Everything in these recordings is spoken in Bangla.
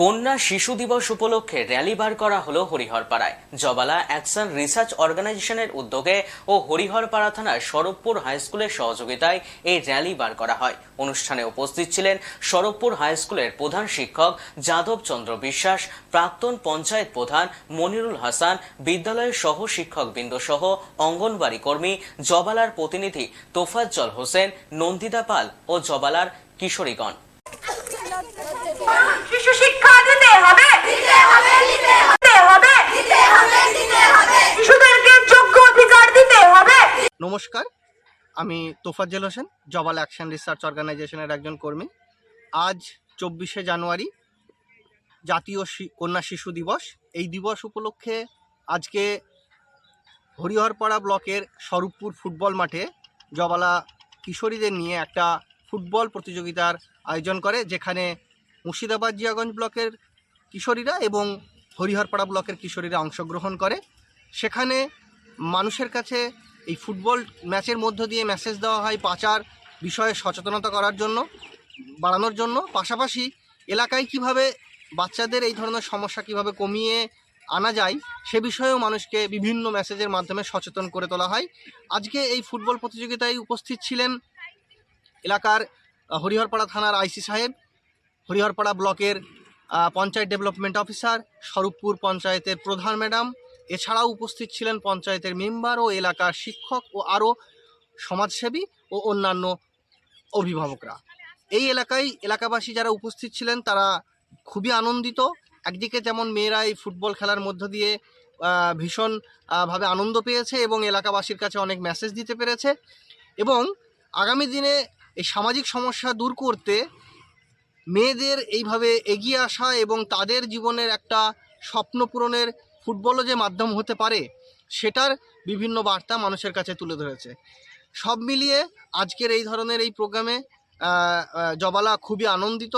কন্যা শিশু দিবস উপলক্ষে র্যালি বার করা হলো হরিহরপাড়ায়। জবালা অ্যাকশন রিসার্চ অর্গানাইজেশনের উদ্যোগে ও হরিহরপাড়া থানার সরবপুর হাইস্কুলের সহযোগিতায় এই র্যালি বার করা হয়। অনুষ্ঠানে উপস্থিত ছিলেন সরবপুর হাই স্কুলের প্রধান শিক্ষক যাদব চন্দ্র বিশ্বাস, প্রাক্তন পঞ্চায়েত প্রধান মনিরুল হাসান, বিদ্যালয়ের সহ শিক্ষক বৃন্দ সহ অঙ্গনবাড়ি কর্মী, জবালার প্রতিনিধি তোফাজ্জল হোসেন, নন্দিতা পাল ও জবালার কিশোরীগণ। শিশু শিক্ষা দিতে হবে। দিতে হবে দিতে হবে। শিশুদেরকে যোগ্য অধিকার দিতে হবে। নমস্কার আমি তোফাজ্জল হোসেন জবাল অ্যাকশন রিসার্চ অর্গানাইজেশনের একজন কর্মী। আজ চব্বিশে জানুয়ারি জাতীয় শি- কন্যা শিশু দিবস। এই দিবস উপলক্ষে আজকে হরিহরপাড়া ব্লকের স্বরূপপুর ফুটবল মাঠে জবালা কিশোরীদের নিয়ে একটা ফুটবল প্রতিযোগিতার আয়োজন করে যেখানে মুর্শিদাবাদ জিয়াগঞ্জ ব্লকের কিশোরীরা এবং হরিহরপাড়া ব্লকের কিশোরীরা অংশগ্রহণ করে। সেখানে মানুষের কাছে এই ফুটবল ম্যাচের মধ্য দিয়ে মেসেজ দেওয়া হয় পাচার বিষয়ে সচেতনতা করার জন্য, বাড়ানোর জন্য। পাশাপাশি এলাকায় কীভাবে বাচ্চাদের এই ধরনের সমস্যা কীভাবে কমিয়ে আনা যায়, সে বিষয়েও মানুষকে বিভিন্ন মেসেজের মাধ্যমে সচেতন করে তোলা হয়। আজকে এই ফুটবল প্রতিযোগিতায় উপস্থিত ছিলেন এলাকার হরিহরপাড়া থানার আইসি সাহেব হরিহরপাড়া ব্লকের পঞ্চায়েত ডেভেলপমেন্ট অফিসার স্বরূপপুর পঞ্চায়েতের প্রধান ম্যাডাম। এছাড়াও উপস্থিত ছিলেন পঞ্চায়েতের মেম্বার ও এলাকার শিক্ষক ও আরও সমাজসেবী ও অন্যান্য অভিভাবকরা। এই এলাকায় এলাকাবাসী যারা উপস্থিত ছিলেন তারা খুবই আনন্দিত। একদিকে যেমন মেয়েরা এই ফুটবল খেলার মধ্য দিয়ে আহ, ভীষণ ভাবে আনন্দ পেয়েছে এবং এলাকাবাসীর কাছে অনেক মেসেজ দিতে পেরেছে। এবং আগামী দিনে এই সামাজিক সমস্যা দূর করতে মেয়েদের এইভাবে এগিয়ে আসা এবং তাদের জীবনের একটা স্বপ্ন পূরণের ফুটবলও যে মাধ্যম হতে পারে, সেটার বিভিন্ন বার্তা মানুষের কাছে তুলে ধরেছে। সব মিলিয়ে আজকের এই ধরনের এই প্রোগ্রামে জবালা খুবই আনন্দিত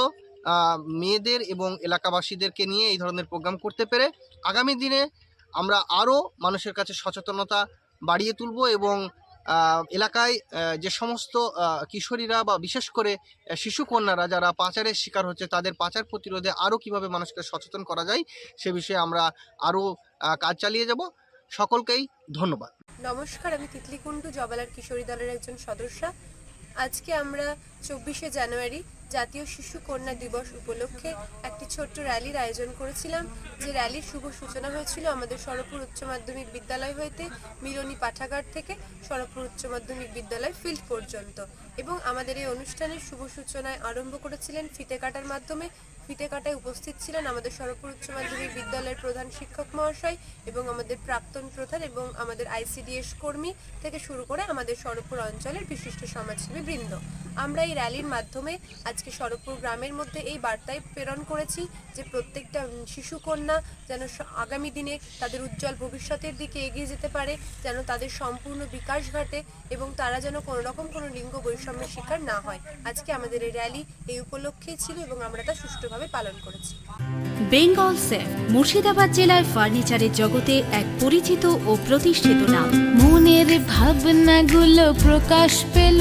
মেয়েদের এবং এলাকাবাসীদেরকে নিয়ে এই ধরনের প্রোগ্রাম করতে পেরে আগামী দিনে আমরা আরও মানুষের কাছে সচেতনতা বাড়িয়ে তুলব এবং এলাকায় যে সমস্ত কিশোরীরা বা বিশেষ করে শিশু কন্যারা যারা পাচারের শিকার হচ্ছে, তাদের পাচার প্রতিরোধে আরও কীভাবে মানুষকে সচেতন করা যায়, সে বিষয়ে আমরা আরও কাজ চালিয়ে যাব। সকলকেই ধন্যবাদ। নমস্কার, আমি তিতলিকুণ্ডু জবালার কিশোরী দলের একজন সদস্য। আজকে আমরা চব্বিশে জানুয়ারি জাতীয় শিশু কন্যা দিবস উপলক্ষে একটি ছোট্ট র্যালির আয়োজন করেছিলাম। যে র্যালির শুভ সূচনা হয়েছিল আমাদের সরপুর উচ্চ মাধ্যমিক বিদ্যালয় হইতে মিলনী পাঠাগার থেকে সরপুর উচ্চ মাধ্যমিক বিদ্যালয় ফিল্ড পর্যন্ত এবং আমাদের এই অনুষ্ঠানের শুভ সূচনায় আরম্ভ করেছিলেন ফিতে কাটার মাধ্যমে। ফিতে কাটায় উপস্থিত ছিলেন আমাদের সরপুর উচ্চ মাধ্যমিক বিদ্যালয়ের প্রধান শিক্ষক মহাশয় এবং আমাদের প্রাক্তন প্রধান এবং আমাদের আইসিডিএস কর্মী থেকে শুরু করে আমাদের সরপুর অঞ্চলের বিশিষ্ট সমাজসেবী বৃন্দ। আমরা এই র্যালির মাধ্যমে আজকে সরপুর গ্রামের মধ্যে এই বার্তায় প্রেরণ করেছি যে প্রত্যেকটা উম, শিশু কন্যা যেন আগামী দিনে তাদের উজ্জ্বল ভবিষ্যতের দিকে এগিয়ে যেতে পারে যেন তাদের সম্পূর্ণ বিকাশ ঘটে এবং তারা যেন কোনো রকম কোনো লিঙ্গ বৈষম্যের শিকার না হয়। আজকে আমাদের এই র্যালি এই উপলক্ষেই ছিল এবং আমরা তা সুষ্ঠুভাবে পালন করেছি। বেঙ্গল সেফ মুর্শিদাবাদ জেলায় ফার্নিচারের জগতে এক পরিচিত ও প্রতিষ্ঠিত নাম। মনের ভাবনাগুলো প্রকাশ পেল।